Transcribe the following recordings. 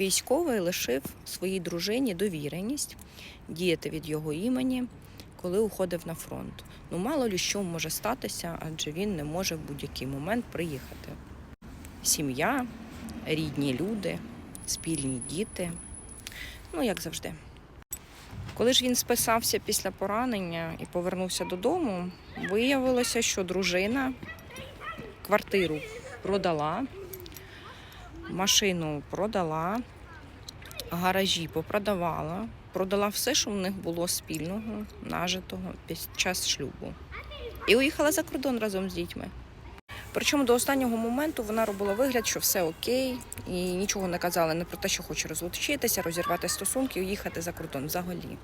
Військовий лишив своїй дружині довіреність діяти від його імені, коли уходив на фронт. Ну, мало ли що може статися, адже він не може в будь-який момент приїхати. Сім'я, рідні люди, спільні діти. Ну, як завжди. Коли ж він списався після поранення і повернувся додому, виявилося, що дружина квартиру продала, машину продала, гаражі попродавала, продала все, що в них було спільного, нажитого під час шлюбу. І уїхала за кордон разом з дітьми. Причому до останнього моменту вона робила вигляд, що все окей, і нічого не казала не про те, що хоче розлучитися, розірвати стосунки, уїхати за кордон взагалі.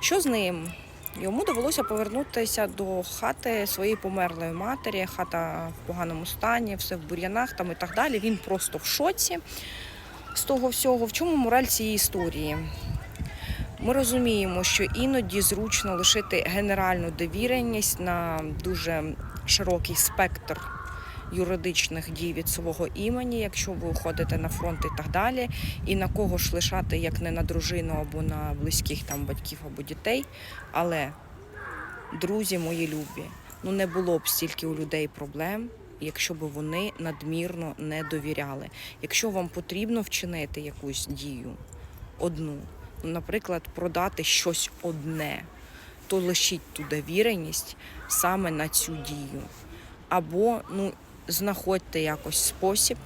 Що з ним? Йому довелося повернутися до хати своєї померлої матері. Хата в поганому стані, все в бур'янах там і так далі. Він просто в шоці з того всього. В чому мораль цієї історії? Ми розуміємо, що іноді зручно лишити генеральну довіреність на дуже широкий спектр юридичних дій від свого імені, якщо ви уходите на фронт і так далі, і на кого ж лишати, як не на дружину або на близьких там батьків або дітей. Але, друзі мої любі, ну не було б стільки у людей проблем. Якщо б вони надмірно не довіряли, якщо вам потрібно вчинити якусь дію, одну, ну, наприклад, продати щось одне, то лишіть ту довіреність саме на цю дію. Або ну, знаходьте якось спосіб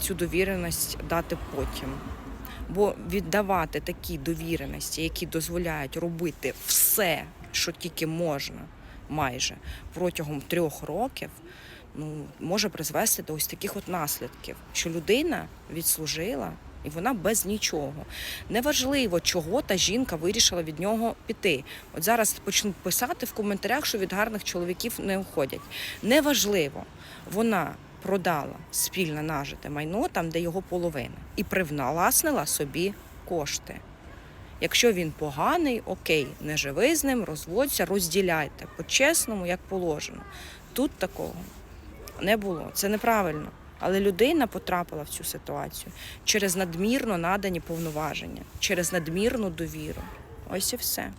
цю довіреність дати потім. Бо віддавати такі довіреності, які дозволяють робити все, що тільки можна, майже протягом трьох років, ну, може призвести до ось таких от наслідків, що людина відслужила. І вона без нічого. Неважливо, чого та жінка вирішила від нього піти. От зараз почнуть писати в коментарях, що від гарних чоловіків не уходять. Неважливо, вона продала спільне нажите майно там, де його половина, і привналаснила собі кошти. Якщо він поганий, окей, не живи з ним, розводься, розділяйте по-чесному, як положено. Тут такого не було. Це неправильно. Але людина потрапила в цю ситуацію через надмірно надані повноваження, через надмірну довіру. Ось і все.